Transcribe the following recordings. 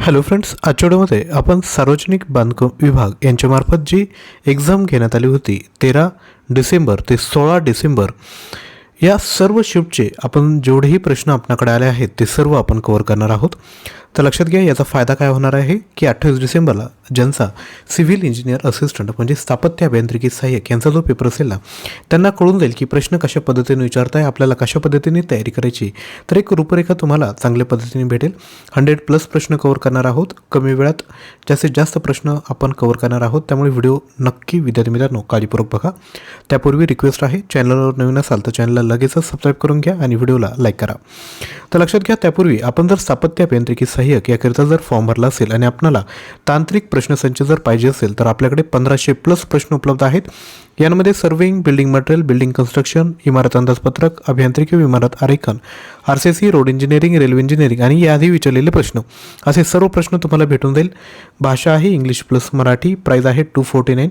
Hello friends आजच्या व्हिडिओमध्ये आपण सार्वजनिक बांधकाम विभाग यांच्यामार्फत जी एक्झाम घेण्यात आली होती तेरा डिसेंबर ते सोळा डिसेंबर या सर्व शिफ्टचे आपण जेवढेही प्रश्न आपणाकडे आले आहेत ते सर्व आपण कव्हर करणार आहोत. तर लक्षात घ्या याचा फायदा काय होणार आहे? की अठ्ठावीस डिसेंबरला ज्यांचा सिव्हिल इंजिनियर असिस्टंट म्हणजे स्थापत्य अभियांत्रिकी सहाय्यक यांचा जो पेपर असेल ना त्यांना कळून जाईल की प्रश्न कशा पद्धतीने विचारताय आपल्याला कशा पद्धतीने तयारी करायची. तर एक रूपरेखा तुम्हाला चांगल्या पद्धतीने भेटेल. हंड्रेड प्लस प्रश्न कव्हर करणार आहोत. कमी वेळात जास्तीत जास्त प्रश्न आपण कव्हर करणार आहोत. त्यामुळे व्हिडिओ नक्की विद्यार्थी मित्रांनो काळजीपूर्वक बघा. त्यापूर्वी रिक्वेस्ट आहे चॅनलवर नवीन असाल तर चॅनलला लगेचच सबस्क्राईब करून घ्या आणि व्हिडिओला लाईक करा. तर लक्षात घ्या त्यापूर्वी आपण जर स्थापत्य अभियांत्रिकी सहाय्यक याकरिता जर फॉर्म भरला असेल आणि आपणाला तांत्रिक प्रश्नसंच जर पाहिजे असेल तर आपल्याकडे पंधराशे प्लस प्रश्न उपलब्ध आहेत. यांमध्ये surveying building material building construction इमारत अंदाजपत्रक अभियांत्रिकी इमारत आरेखन R C C road engineering railway engineering आणि याआधी विचारलेले प्रश्न. असे सर्व प्रश्न तुम्हाला भेटून जाईल. भाषा आहे इंग्लिश प्लस मराठी प्राईज आहे टू फोर्टी नाईन.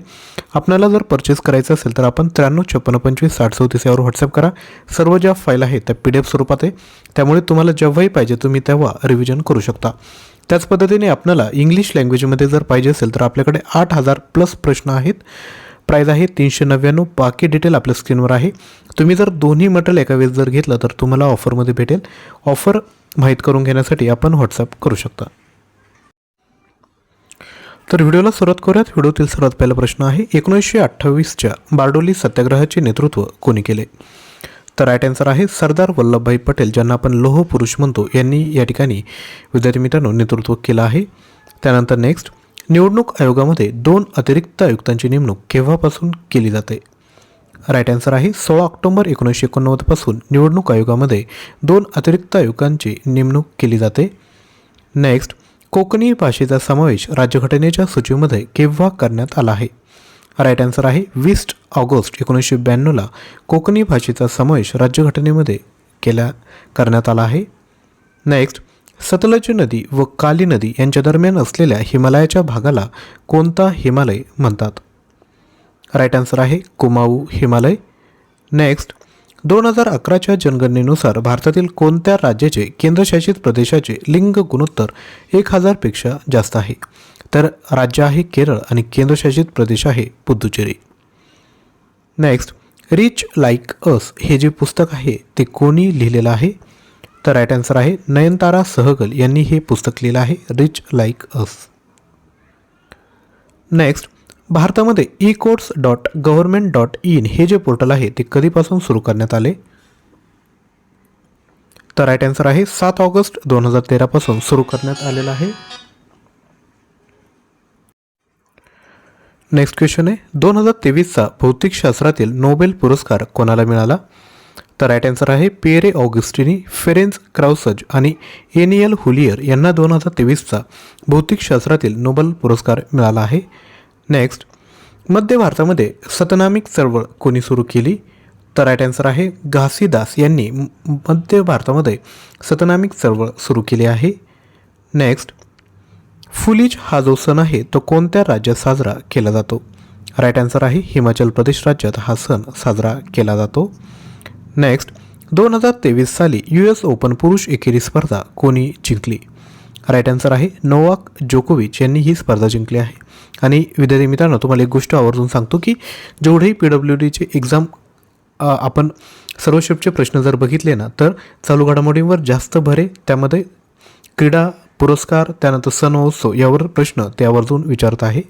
आपल्याला जर परचेस करायचं असेल तर आपण त्र्याण्णव छप्पन्न पंचवीस साठ चौतीस यावर व्हॉट्सअप करा. सर्व ज्या फाईल आहेत त्या पी डी एफ स्वरूपात आहे. त्यामुळे तुम्हाला जेव्हाही पाहिजे तुम्ही तेव्हा रिव्हिजन करू शकता. त्याच पद्धतीने आपल्याला इंग्लिश लँग्वेजमध्ये जर पाहिजे असेल तर आपल्याकडे आठ हजार प्लस प्रश्न आहेत. प्राईज आहे तीनशे नव्याण्णव. बाकी डिटेल आपल्या स्क्रीनवर आहे. तुम्ही जर दोन्ही मटेरियल एका वेळेस जर घेतलं तर तुम्हाला ऑफरमध्ये भेटेल. ऑफर माहीत करून घेण्यासाठी आपण व्हॉट्सअप करू शकता. तर व्हिडिओला सुरुवात करूयात. व्हिडिओतील सर्वात पहिला प्रश्न आहे एकोणीसशे अठ्ठावीसच्या बारडोली सत्याग्रहाचे नेतृत्व कोणी केले? तर राईट आन्सर आहे सरदार वल्लभभाई पटेल ज्यांना आपण लोह पुरुष म्हणतो. यांनी या ठिकाणी विद्यार्थी मित्रांनो नेतृत्व केलं आहे. त्यानंतर नेक्स्ट निवडणूक आयोगामध्ये दोन अतिरिक्त आयुक्तांची नेमणूक केव्हापासून केली जाते? राईट आन्सर आहे सोळा ऑक्टोबर एकोणीसशे एकोणनव्वदपासून निवडणूक आयोगामध्ये दोन अतिरिक्त आयुक्तांची नेमणूक केली जाते. नेक्स्ट कोकणी भाषेचा समावेश राज्यघटनेच्या सूचीमध्ये केव्हा करण्यात आला आहे? राईट आन्सर आहे वीस ऑगस्ट एकोणीसशे ब्याण्णवला कोकणी भाषेचा समावेश राज्यघटनेमध्ये केल्या करण्यात आला आहे. नेक्स्ट सतलज नदी व काली नदी यांच्या दरम्यान असलेल्या हिमालयाच्या भागाला कोणता हिमालय म्हणतात? राईट आन्सर आहे कुमाऊ हिमालय. नेक्स्ट दोन हजार अकराच्या जनगणनेनुसार भारतातील कोणत्या राज्याचे केंद्रशासित प्रदेशाचे लिंग गुणोत्तर एक हजारपेक्षा जास्त आहे? तर राज्य आहे केरळ आणि केंद्रशासित प्रदेश आहे Puducherry next rich like us हे जे पुस्तक आहे ते कोणी लिहिलेलं आहे? तर राईट आन्सर आहे. नयनतारा सहगल यांनी हे पुस्तक लिहिलं आहे. रिच लाईक अस नेक्स्ट भारतामध्ये e courts dot government dot in हे जे पोर्टल आहे ते कधीपासून सुरू करण्यात आले? तर राईट आन्सर आहे सात ऑगस्ट दोन हजार तेरापासून सुरू करण्यात आलेलं आहे. नेक्स्ट क्वेश्चन आहे दोन हजार तेवीसचा भौतिकशास्त्रातील नोबेल पुरस्कार कोणाला मिळाला? तर राईट आन्सर आहे पेरे ऑगस्टिनी फेरेन्स क्राउसज आणि एनियल हुलियर यांना दोन हजार तेवीसचा भौतिकशास्त्रातील नोबल पुरस्कार मिळाला आहे. नेक्स्ट मध्य भारतामध्ये सतनामिक चळवळ कोणी सुरू केली? तर राईट आन्सर आहे घासीदास यांनी मध्य भारतामध्ये सतनामिक चळवळ सुरू केली आहे. नेक्स्ट फुलीज हा जो सण आहे तो कोणत्या राज्यात साजरा केला जातो? राईट आन्सर आहे हिमाचल प्रदेश राज्यात हा सण साजरा केला जातो. नेक्स्ट दोन हजार तेवीस साली यू एस ओपन पुरुष एकेरी स्पर्धा कोणी जिंकली? राईट आन्सर आहे नोवाक जोकोविच यांनी ही स्पर्धा जिंकली आहे. आणि विद्यार्थी मित्रांनो तुम्हाला एक गोष्ट आवर्जून सांगतो की जेवढेही पी डब्ल्यू डीचे एक्झाम आपण सर्वशेपचे प्रश्न जर बघितले ना तर चालू घडामोडींवर जास्त भरे त्यामध्ये क्रीडा पुरस्कार त्यानंतर सण उत्सव यावर प्रश्न ते आवर्जून विचारत आहे.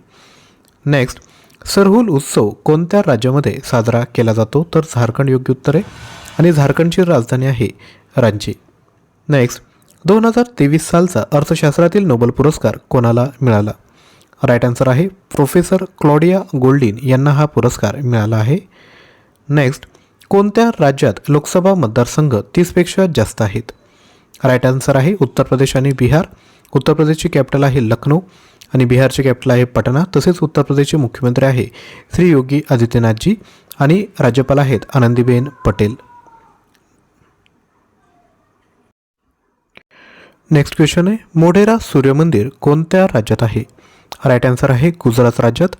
नेक्स्ट सरहुल उत्सव कोणत्या राज्यामध्ये साजरा केला जातो? तर झारखंड योग्य उत्तर आहे आणि झारखंडची राजधानी आहे रांची. नेक्स्ट दोन हजार तेवीस सालचा अर्थशास्त्रातील नोबेल पुरस्कार कोणाला मिळाला? राईट आन्सर आहे प्रोफेसर क्लॉडिया गोल्डिन यांना हा पुरस्कार मिळाला आहे. नेक्स्ट कोणत्या राज्यात लोकसभा मतदारसंघ तीसपेक्षा जास्त आहेत? राईट आन्सर आहे उत्तर प्रदेश आणि बिहार. उत्तर प्रदेशची कॅपिटल आहे लखनौ आणि बिहारची कॅपिटल आहे पटना. तसेच उत्तर प्रदेशचे मुख्यमंत्री आहे श्री योगी आदित्यनाथजी आणि राज्यपाल आहेत आनंदीबेन पटेल. नेक्स्ट क्वेश्चन आहे मोढेरा सूर्यमंदिर कोणत्या राज्यात आहे? राईट आन्सर आहे गुजरात राज्यात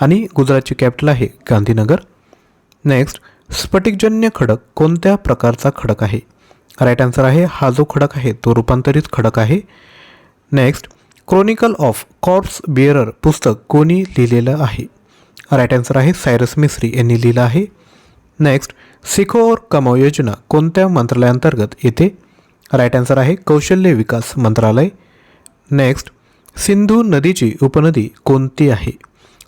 आणि गुजरातची कॅपिटल आहे गांधीनगर. नेक्स्ट स्फटिकजन्य खडक कोणत्या प्रकारचा खडक आहे? राईट आन्सर आहे हा जो खडक आहे तो रूपांतरित खडक आहे. Next chronicle of corpse bearer पुस्तक कोणी लिहिलेलं आहे? राईट आन्सर आहे सायरस मिस्त्री यांनी लिहिलं आहे. नेक्स्ट सिखो और कमाव योजना कोणत्या मंत्रालयाअंतर्गत येते? राईट आन्सर आहे कौशल्य विकास मंत्रालय. नेक्स्ट सिंधू नदीची उपनदी कोणती आहे?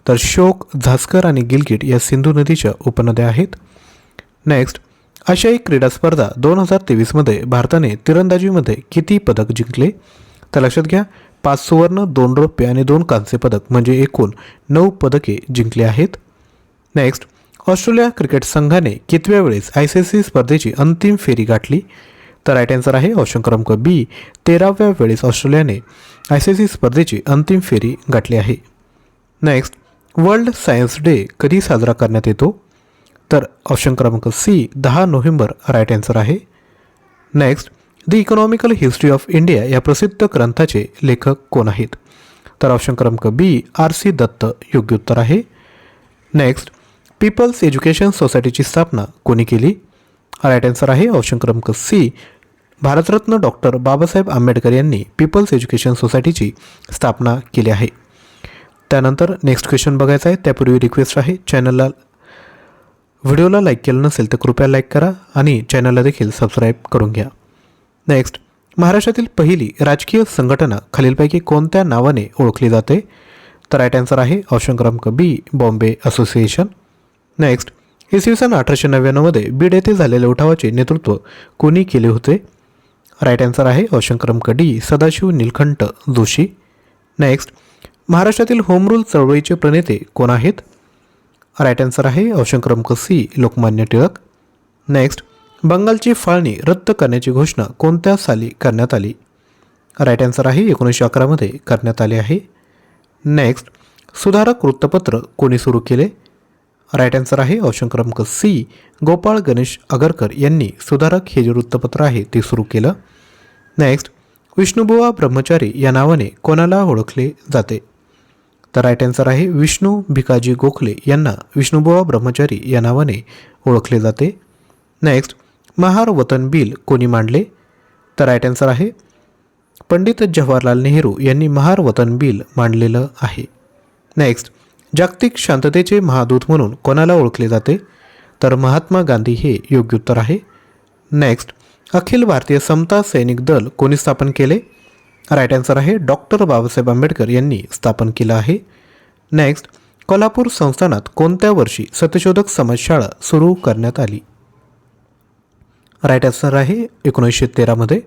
तर शोक झास्कर आणि गिलगिट या सिंधू नदीच्या उपनद्या आहेत. नेक्स्ट आशियाई क्रीडा स्पर्धा दोन हजार तेवीसमध्ये भारताने तिरंदाजीमध्ये किती पदक जिंकले? तर लक्षात घ्या पाच सुवर्ण दोन रौप्य आणि दोन कांस्य पदक म्हणजे एकूण नऊ पदके जिंकली आहेत. नेक्स्ट ऑस्ट्रेलिया क्रिकेट संघाने कितव्या वेळेस आय सी सी स्पर्धेची अंतिम फेरी गाठली? तर राईट आन्सर आहे. ऑप्शन क्रमांक बी तेराव्या वेळेस ऑस्ट्रेलियाने आय सी सी स्पर्धेची अंतिम फेरी गाठली आहे. नेक्स्ट वर्ल्ड सायन्स डे कधी साजरा करण्यात येतो? तर ऑप्शन क्रमांक सी दहा नोव्हेंबर राईट आन्सर आहे. Next the economical history of India या प्रसिद्ध ग्रंथाचे लेखक कोण आहेत? तर ऑप्शन क्रमांक बी आर सी दत्त योग्य उत्तर आहे. नेक्स्ट पीपल्स एज्युकेशन सोसायटीची स्थापना कोणी केली? राईट आन्सर आहे. ऑप्शन क्रमांक सी भारतरत्न डॉक्टर बाबासाहेब आंबेडकर यांनी पीपल्स एज्युकेशन सोसायटीची स्थापना केली आहे. त्यानंतर नेक्स्ट क्वेश्चन बघायचा आहे. त्यापूर्वी रिक्वेस्ट आहे. चॅनलला व्हिडिओला लाईक केलं नसेल तर कृपया लाईक करा आणि चॅनलला देखील सबस्क्राईब करून घ्या. नेक्स्ट महाराष्ट्रातील पहिली राजकीय संघटना खालीलपैकी कोणत्या नावाने ओळखली जाते? तर राईट आन्सर आहे. ऑप्शन क्रमांक बी बॉम्बे असोसिएशन नेक्स्ट इसवी सन अठराशे नव्याण्णवमध्ये बीड येथे झालेल्या उठावाचे नेतृत्व कोणी केले होते? राईट आन्सर आहे अशंकरम कडी डी सदाशिव नीलकंठ जोशी. नेक्स्ट महाराष्ट्रातील होमरूल चळवळीचे प्रणेते कोण आहेत? राईट आन्सर आहे ऑप्शन कसी लोकमान्य टिळक. नेक्स्ट बंगालची फाळणी रद्द करण्याची घोषणा कोणत्या साली करण्यात आली? राईट आन्सर आहे एकोणीसशे अकरामध्ये करण्यात आले आहे. नेक्स्ट सुधारक वृत्तपत्र कोणी सुरू केले? राईट आन्सर आहे ऑप्शन क्रमांक सी गोपाळ गणेश आगरकर यांनी सुधारक हे जे वृत्तपत्र आहे ते सुरू केलं. नेक्स्ट विष्णुबुवा ब्रह्मचारी या नावाने कोणाला ओळखले जाते? तर राईट आन्सर आहे विष्णू भिकाजी गोखले यांना विष्णुबुवा ब्रह्मचारी या नावाने ओळखले जाते. नेक्स्ट महार वतन बिल कोणी मांडले? तर राईट आन्सर आहे पंडित जवाहरलाल नेहरू यांनी महार वतन बिल मांडलेलं आहे. नेक्स्ट जागतिक शांततेचे महादूत म्हणून कोणाला ओळखले जाते? तर महात्मा गांधी हे योग्य उत्तर आहे. नेक्स्ट अखिल भारतीय समता सैनिक दल कोणी स्थापन केले? राईट आन्सर आहे डॉक्टर बाबासाहेब आंबेडकर यांनी स्थापन केलं आहे. नेक्स्ट कोल्हापूर संस्थानात कोणत्या वर्षी सत्यशोधक समाजशाळा सुरू करण्यात आली? राईट आन्सर आहे एकोणीसशे तेरामध्ये.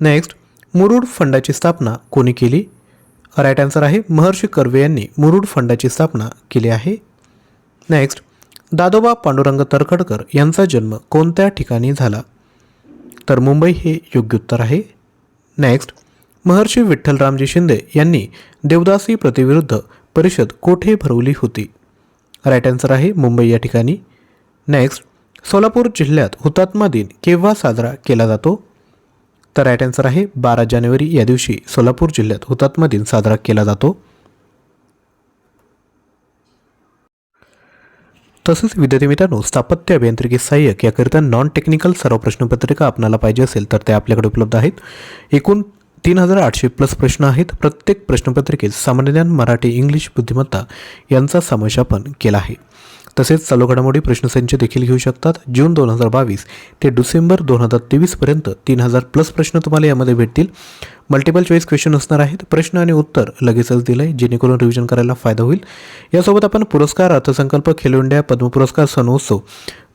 नेक्स्ट मुरुड फंडाची स्थापना कोणी केली? राईट आन्सर आहे महर्षी कर्वे यांनी मुरुड फंडाची स्थापना केली आहे. नेक्स्ट दादोबा पांडुरंग तरखडकर यांचा जन्म कोणत्या ठिकाणी झाला? तर मुंबई हे योग्य उत्तर आहे. नेक्स्ट महर्षी विठ्ठलरामजी शिंदे यांनी देवदासी प्रतिविरुद्ध परिषद कोठे भरवली होती? राईट आन्सर आहे मुंबई या ठिकाणी. नेक्स्ट सोलापूर जिल्ह्यात हुतात्मा दिन केव्हा साजरा केला जातो? तर राईट आन्सर आहे बारा जानेवारी या दिवशी सोलापूर जिल्ह्यात हुतात्मा दिन साजरा केला जातो. तसेच विद्यार्थी मित्रांनो स्थापत्य अभियांत्रिकी सहाय्यक याकरिता नॉन टेक्निकल सर्व प्रश्नपत्रिका आपल्याला पाहिजे असेल तर ते आपल्याकडे उपलब्ध आहेत. एकूण तीन हजार आठशे प्लस प्रश्न आहेत. प्रत्येक प्रश्नपत्रिकेत सामान्य ज्ञान मराठी इंग्लिश बुद्धिमत्ता यांचा समावेश आपण केला आहे. तसेच चालू घडामोडी प्रश्नसंच देखील घेऊ शकतात. जून दोन हजार बावीस ते डिसेंबर दोन हजार तेवीसपर्यंत तीन हजार प्लस प्रश्न तुम्हाला यामध्ये भेटतील. मल्टिपल चॉईस क्वेश्चन असणार आहेत. प्रश्न आणि उत्तर लगेचच दिलं आहे जेणेकरून रिव्हिजन करायला फायदा होईल. यासोबत आपण पुरस्कार अर्थसंकल्प खेलो इंडिया पद्म पुरस्कार सणोत्सव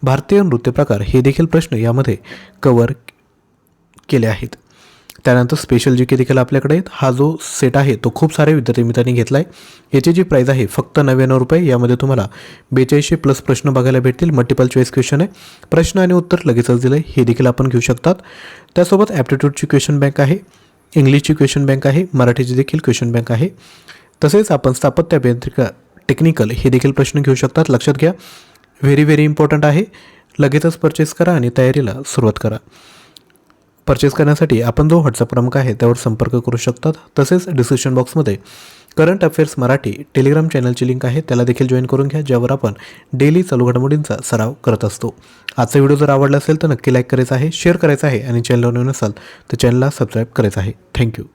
भारतीय नृत्य प्रकार हे देखील प्रश्न यामध्ये कवर केले आहेत. त्यानंतर स्पेशल जी के देखील आपल्याकडे आहेत हा जो सेट आहे तो खूप सारे विद्यार्थी मित्रांनी घेतला आहे याची जी प्राईज आहे फक्त नव्याण्णव रुपये यामध्ये तुम्हाला बेचाळीसशे प्लस प्रश्न बघायला भेटतील. मल्टिपल चॉईस क्वेश्चन आहे. प्रश्न आणि उत्तर लगेचच दिलं आहे हे देखील आपण घेऊ शकतात. त्यासोबत ॲप्टिट्यूडची क्वेश्चन बँक आहे. इंग्लिशची क्वेश्चन बँक आहे. मराठीची देखील क्वेश्चन बँक आहे. तसेच आपण स्थापत्य अभियांत्रिका टेक्निकल हे देखील प्रश्न घेऊ शकतात. लक्षात घ्या. व्हेरी व्हेरी इम्पॉर्टंट आहे. लगेचच परचेस करा आणि तयारीला सुरुवात करा. परचेस करण्यासाठी आपण जो व्हॉट्सअप क्रमांक आहे त्यावर संपर्क करू शकतात. तसेच डिस्क्रिप्शन बॉक्समध्ये करंट अफेअर्स मराठी टेलिग्राम चॅनलची लिंक आहे. त्याला देखील जॉईन करून घ्या ज्यावर आपण डेली चालू घडामोडींचा सराव करत असतो. आजचा व्हिडिओ जर आवडला असेल तर नक्की लाईक करायचा आहे शेअर करायचा आहे आणि चॅनलवर नवीन असाल तर चॅनलला सबस्क्राईब करायचं आहे. थँक्यू